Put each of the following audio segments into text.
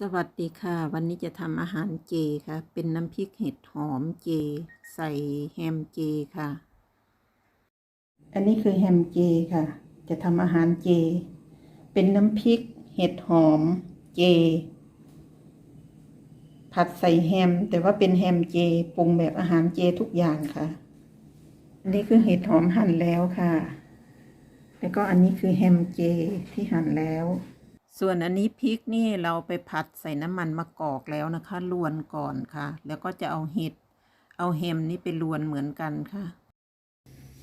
สวัสดีค่ะ วันนี้จะทำอาหารเจค่ะ เป็นน้ำพริกเห็ดหอมเจ ใส่แฮมเจค่ะ อันนี้คือแฮมเจค่ะ จะทำอาหารเจ เป็นน้ำพริกเห็ดหอมเจ ผัดใส่แฮม แต่ว่าเป็นแฮมเจปรุงแบบอาหารเจทุกอย่างค่ะ อันนี้คือเห็ดหอมหั่นแล้วค่ะ แล้วก็อันนี้คือแฮมเจที่หั่นแล้ว ส่วนอันนี้พริกนี่เราไปผัดใส่น้ำมันมะกอกแล้วนะคะลวนก่อนค่ะ แล้วก็จะเอาเห็ด เอาแฮมนี่ไปลวนเหมือนกันค่ะ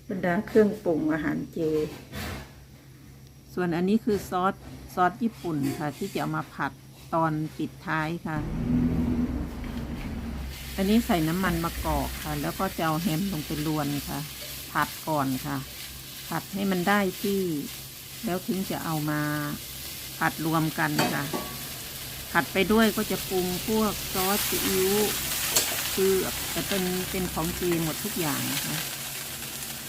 บรรดาเครื่องปรุงอาหารเจ ส่วนอันนี้คือซอสซอสญี่ปุ่นค่ะ ที่จะเอามาผัดตอนปิดท้ายค่ะ อันนี้ใส่น้ำมันมะกอกค่ะ แล้วก็จะเอาแฮมลงไปลวนค่ะ ผัดก่อนค่ะ ผัดให้มันได้ที่ แล้วถึงจะเอามา ผัดรวมกันค่ะ ผัดไปด้วยก็จะปรุงพวกซอสซีอิ๊วคือจะเป็นเป็นของจีนหมดทุกอย่างนะคะ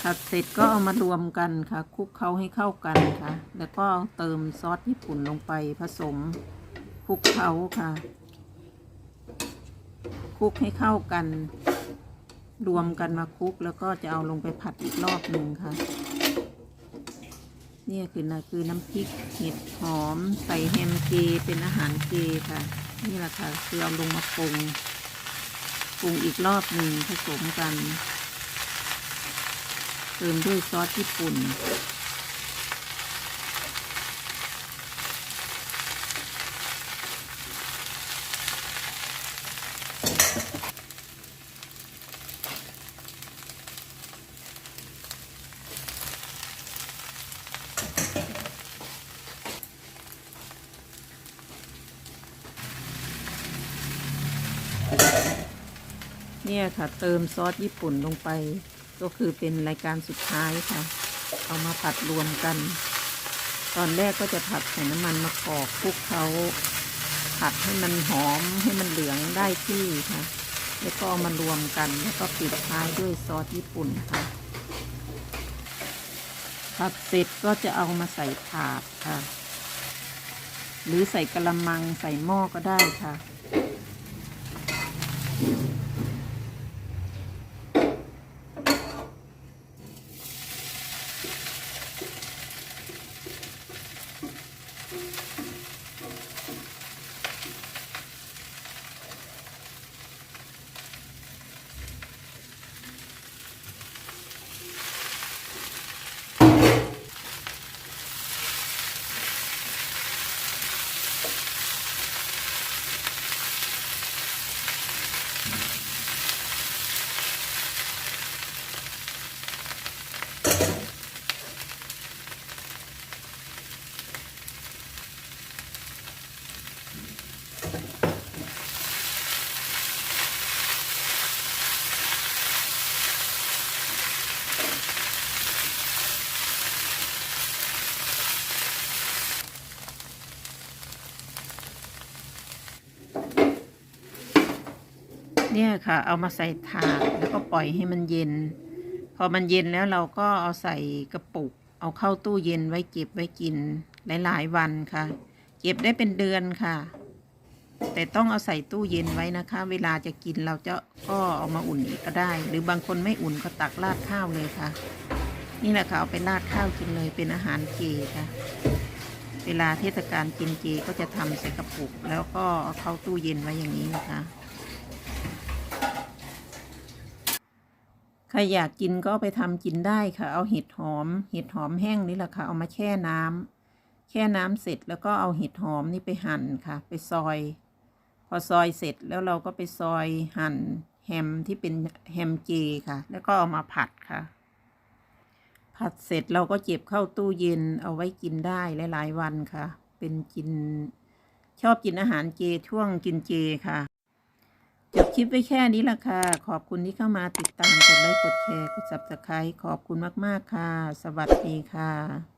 ผัดเสร็จก็เอามารวมกันค่ะคลุกเคล้าให้เข้ากันค่ะ แล้วก็เติมซอสญี่ปุ่นลงไปผสมคลุกเคล้าค่ะคลุกให้เข้ากัน รวมกันมาคลุกแล้วก็จะเอาลงไปผัดอีกรอบหนึ่งค่ะ เนี่ยคือนะคือน้ำพริกเห็ดหอม ใส่แฮมเจเป็นอาหารเจค่ะ นี่แหละค่ะคือเอาลงมาปรุงปรุงอีกรอบหนึ่งผสมกัน เติมด้วยซอสญี่ปุ่น เนี่ยค่ะ เติมซอสญี่ปุ่นลงไป ก็คือเป็นรายการสุดท้ายค่ะ เอามาผัดรวมกัน ตอนแรกก็จะผัดใส่น้ำมันมะกอกคลุกเขาผัดให้มันหอมให้มันเหลืองได้ที่ค่ะ แล้วก็เอามารวมกันแล้วก็ปิดท้ายด้วยซอสญี่ปุ่นค่ะผัดเสร็จก็จะเอามาใส่ถาดค่ะ หรือใส่กระมังใส่หม้อก็ได้ค่ะ เนี่ยค่ะ เอามาใส่ถาดแล้วก็ปล่อยให้มันเย็น พอมันเย็นแล้วเราก็เอาใส่กระปุก เอาเข้าตู้เย็นไว้เก็บไว้กินหลายๆวันค่ะ เก็บได้เป็นเดือนค่ะ แต่ต้องเอาใส่ตู้เย็นไว้นะคะ เวลาจะกินเราจะก็เอามาอุ่นอีกก็ได้ หรือบางคนไม่อุ่นก็ตักราดข้าวเลยค่ะ นี่แหละค่ะเอาไปราดข้าวกินเลยเป็นอาหารเจค่ะเวลาเทศกาลกินเจก็จะทำใส่กระปุก แล้วก็เอาเข้าตู้เย็นไว้อย่างนี้นะคะ ครอยากกินก็ไปทำกินได้ค่ะ เอาเห็ดหอม เห็ดหอมแห้งนี่แหละค่ะ เอามาแช่น้ำแช่น้ำเสร็จแล้วก็เอาเห็ดหอมนี่ไปหั่นค่ะ ไปซอย พอซอยเสร็จแล้วเราก็ไปซอยหั่นแฮมที่เป็นแฮมเจค่ะ แล้วก็เอามาผัดค่ะ ผัดเสร็จเราก็เก็บเข้าตู้เย็นเอาไว้กินได้หลายๆวันค่ะ เป็นกิน ชอบกินอาหารเจช่วงกินเจค่ะ คลิปไว้แค่นี้ละค่ะ ขอบคุณที่เข้ามาติดตาม กดไลค์ กดแชร์ กด subscribe ขอบคุณมาก ๆ ค่ะ สวัสดีค่ะ